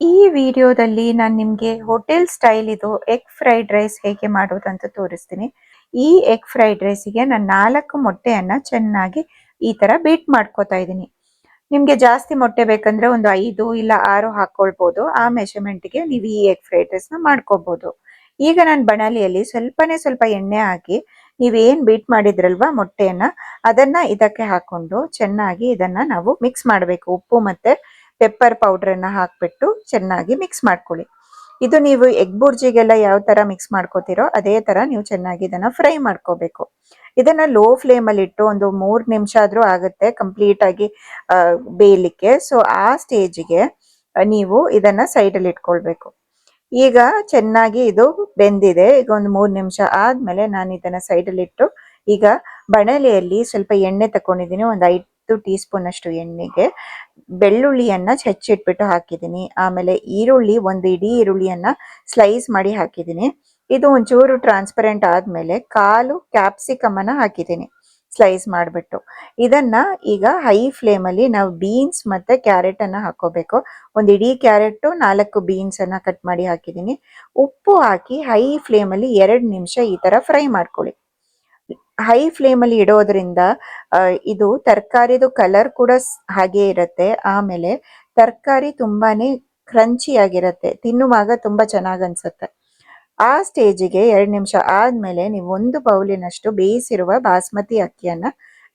ಈ ವಿಡಿಯೋದಲ್ಲಿ ನಾನು ನಿಮಗೆ ಹೋಟೆಲ್ ಸ್ಟೈಲ್ ಇದು ಎಗ್ ಫ್ರೈಡ್ ರೈಸ್ ಹೇಗೆ ಮಾಡೋದು ಅಂತ ತೋರಿಸ್ತೀನಿ. ಈ ಎಗ್ ಫ್ರೈಡ್ ರೈಸಿಗೆ ನಾನು ನಾಲ್ಕು ಮೊಟ್ಟೆಯನ್ನು ಚೆನ್ನಾಗಿ ಈ ತರ ಬೀಟ್ ಮಾಡ್ಕೋತಾ ಇದ್ದೀನಿ. ನಿಮಗೆ ಜಾಸ್ತಿ ಮೊಟ್ಟೆ ಬೇಕಂದ್ರೆ ಒಂದು ಐದು ಇಲ್ಲ ಆರು ಹಾಕ್ಕೊಳ್ಬೋದು ಆ ಮೆಷರ್ಮೆಂಟ್ಗೆ ನೀವು ಈ ಎಗ್ ಫ್ರೈಡ್ ರೈಸ್ನ ಮಾಡ್ಕೋಬಹುದು ಈಗ ನಾನು ಬಣಾಲಿಯಲ್ಲಿ ಸ್ವಲ್ಪನೇ ಸ್ವಲ್ಪ ಎಣ್ಣೆ ಹಾಕಿ ನೀವೇನು ಬೀಟ್ ಮಾಡಿದ್ರಲ್ವಾ ಮೊಟ್ಟೆಯನ್ನು, ಅದನ್ನ ಇದಕ್ಕೆ ಹಾಕೊಂಡು ಚೆನ್ನಾಗಿ ಇದನ್ನ ನಾವು ಮಿಕ್ಸ್ ಮಾಡಬೇಕು. ಉಪ್ಪು ಮತ್ತೆ ಪೆಪ್ಪರ್ ಪೌಡರ್ ಅನ್ನ ಹಾಕ್ಬಿಟ್ಟು ಚೆನ್ನಾಗಿ ಮಿಕ್ಸ್ ಮಾಡ್ಕೊಳ್ಳಿ. ಇದು ನೀವು ಎಗ್ ಬುರ್ಜಿಗೆಲ್ಲ ಯಾವ ತರ ಮಿಕ್ಸ್ ಮಾಡ್ಕೋತಿರೋ ಅದೇ ತರ ನೀವು ಚೆನ್ನಾಗಿ ಇದನ್ನ ಫ್ರೈ ಮಾಡ್ಕೋಬೇಕು. ಇದನ್ನ ಲೋ ಫ್ಲೇಮ್ ಅಲ್ಲಿ ಇಟ್ಟು ಒಂದು ಮೂರ್ ನಿಮಿಷ ಆದ್ರೂ ಆಗುತ್ತೆ ಕಂಪ್ಲೀಟ್ ಆಗಿ ಬೇಯಲಿಕ್ಕೆ. ಸೊ ಆ ಸ್ಟೇಜ್ಗೆ ನೀವು ಇದನ್ನ ಸೈಡ್ ಅಲ್ಲಿ ಇಟ್ಕೊಳ್ಬೇಕು. ಈಗ ಚೆನ್ನಾಗಿ ಇದು ಬೆಂದಿದೆ. ಈಗ ಒಂದು ಮೂರ್ ನಿಮಿಷ ಆದ್ಮೇಲೆ ನಾನು ಇದನ್ನ ಸೈಡ್ ಅಲ್ಲಿ ಇಟ್ಟು ಈಗ ಬಣಲೆಯಲ್ಲಿ ಸ್ವಲ್ಪ ಎಣ್ಣೆ ತಗೊಂಡಿದ್ದೀನಿ ಒಂದು ಐದು ಟೀ ಸ್ಪೂನ್ ಅಷ್ಟು ಎಣ್ಣೆಗೆ ಬೆಳ್ಳುಳ್ಳಿಯನ್ನ ಹೆಚ್ಚಿಟ್ಬಿಟ್ಟು ಹಾಕಿದ್ದೀನಿ. ಆಮೇಲೆ ಈರುಳ್ಳಿ, ಒಂದು ಇಡೀ ಈರುಳ್ಳಿಯನ್ನ ಸ್ಲೈಸ್ ಮಾಡಿ ಹಾಕಿದ್ದೀನಿ. ಇದು ಒಂಚೂರು ಟ್ರಾನ್ಸ್ಪರೆಂಟ್ ಆದಮೇಲೆ ಕಾಲು ಕ್ಯಾಪ್ಸಿಕಮ್ ಅನ್ನ ಹಾಕಿದ್ದೀನಿ ಸ್ಲೈಸ್ ಮಾಡಿಬಿಟ್ಟು. ಇದನ್ನ ಈಗ ಹೈ ಫ್ಲೇಮ್ ಅಲ್ಲಿ ನಾವು ಬೀನ್ಸ್ ಮತ್ತೆ ಕ್ಯಾರೆಟ್ ಅನ್ನ ಹಾಕೋಬೇಕು. ಒಂದು ಇಡೀ ಕ್ಯಾರೆಟ್ ನಾಲ್ಕು ಬೀನ್ಸ್ ಅನ್ನ ಕಟ್ ಮಾಡಿ ಹಾಕಿದ್ದೀನಿ. ಉಪ್ಪು ಹಾಕಿ ಹೈ ಫ್ಲೇಮ್ ಅಲ್ಲಿ ಎರಡು ನಿಮಿಷ ಈ ತರ ಫ್ರೈ ಮಾಡ್ಕೊಳ್ಳಿ. ಹೈ ಫ್ಲೇಮ್ ಅಲ್ಲಿ ಇಡೋದ್ರಿಂದ ಇದು ತರಕಾರಿದು ಕಲರ್ ಕೂಡ ಹಾಗೆ ಇರುತ್ತೆ. ಆಮೇಲೆ ತರಕಾರಿ ತುಂಬಾನೇ ಕ್ರಂಚಿ ಆಗಿರುತ್ತೆ. ತಿನ್ನುವಾಗ ತುಂಬಾ ಚೆನ್ನಾಗಿ ಅನ್ಸುತ್ತೆ. ಆ ಸ್ಟೇಜಿಗೆ ಎರಡು ನಿಮಿಷ ಆದ್ಮೇಲೆ ನೀವು ಒಂದು ಬೌಲಿನಷ್ಟು ಬೇಯಿಸಿರುವ ಬಾಸ್ಮತಿ ಅಕ್ಕಿಯನ್ನ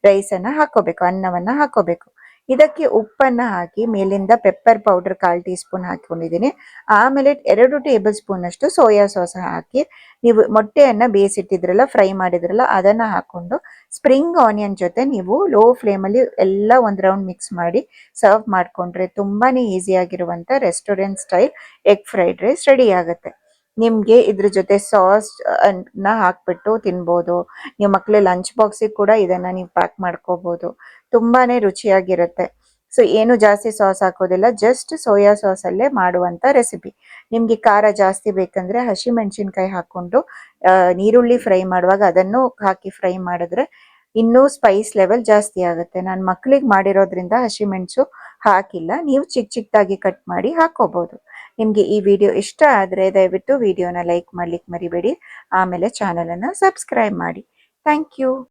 ರೈಸ್ ಅನ್ನ ಹಾಕೋಬೇಕು ಅನ್ನವನ್ನ ಹಾಕೋಬೇಕು ಇದಕ್ಕೆ ಉಪ್ಪನ್ನ ಹಾಕಿ ಮೇಲಿಂದ ಪೆಪ್ಪರ್ ಪೌಡರ್ ಕಾಲ್ ಟೀ ಸ್ಪೂನ್ ಹಾಕೊಂಡಿದ್ದೀನಿ ಆಮೇಲೆ ಎರಡು ಟೇಬಲ್ ಸ್ಪೂನ್ ಅಷ್ಟು ಸೋಯಾ ಸಾಸ್ ಹಾಕಿ ನೀವು ಮೊಟ್ಟೆಯನ್ನ ಬೇಯಿಸಿಟ್ಟಿದ್ರಲ್ಲ ಫ್ರೈ ಮಾಡಿದ್ರಲ್ಲ, ಅದನ್ನ ಹಾಕೊಂಡು ಸ್ಪ್ರಿಂಗ್ ಆನಿಯನ್ ಜೊತೆ ನೀವು ಲೋ ಫ್ಲೇಮ್ ಅಲ್ಲಿ ಎಲ್ಲ ಒಂದ್ ರೌಂಡ್ ಮಿಕ್ಸ್ ಮಾಡಿ ಸರ್ವ್ ಮಾಡ್ಕೊಂಡ್ರೆ ತುಂಬಾನೇ ಈಸಿ ಆಗಿರುವಂತ restaurant style egg fried rice ready ಆಗುತ್ತೆ. ನಿಮ್ಗೆ ಇದ್ರ ಜೊತೆ ಸಾಸ್ನ ಹಾಕ್ಬಿಟ್ಟು ತಿನ್ಬೋದು. ನಿಮ್ಮ ಮಕ್ಕಳು ಲಂಚ್ ಬಾಕ್ಸಿಗೆ ಕೂಡ ಇದನ್ನ ನೀವು ಪ್ಯಾಕ್ ಮಾಡ್ಕೋಬೋದು. ತುಂಬಾನೇ ರುಚಿಯಾಗಿರುತ್ತೆ. ಸೊ ಏನು ಜಾಸ್ತಿ ಸಾಸ್ ಹಾಕೋದಿಲ್ಲ ಜಸ್ಟ್ ಸೋಯಾ ಸಾಸಲ್ಲೇ ಮಾಡುವಂಥ ರೆಸಿಪಿ ನಿಮಗೆ ಖಾರ ಜಾಸ್ತಿ ಬೇಕಂದ್ರೆ ಹಸಿ ಮೆಣಸಿನ್ಕಾಯಿ ಹಾಕೊಂಡು ನೀರುಳ್ಳಿ ಫ್ರೈ ಮಾಡುವಾಗ ಅದನ್ನು ಹಾಕಿ ಫ್ರೈ ಮಾಡಿದ್ರೆ ಇನ್ನೂ ಸ್ಪೈಸ್ ಲೆವೆಲ್ ಜಾಸ್ತಿ ಆಗುತ್ತೆ. ನಾನು ಮಕ್ಳಿಗೆ ಮಾಡಿರೋದ್ರಿಂದ ಹಸಿಮೆಣಸು ಹಾಕಿಲ್ಲ. ನೀವು ಚಿಕ್ಕ ಚಿಕ್ಕದಾಗಿ ಕಟ್ ಮಾಡಿ ಹಾಕೋಬಹುದು ನಿಮಗೆ ಈ ವಿಡಿಯೋ ಇಷ್ಟ ಆದರೆ ದಯವಿಟ್ಟು ವಿಡಿಯೋನ ಲೈಕ್ ಮಾಡ್ಲಿಕ್ಕೆ ಮರಿಬೇಡಿ. ಆಮೇಲೆ ಚಾನಲನ್ನು ಸಬ್ಸ್ಕ್ರೈಬ್ ಮಾಡಿ. Thank you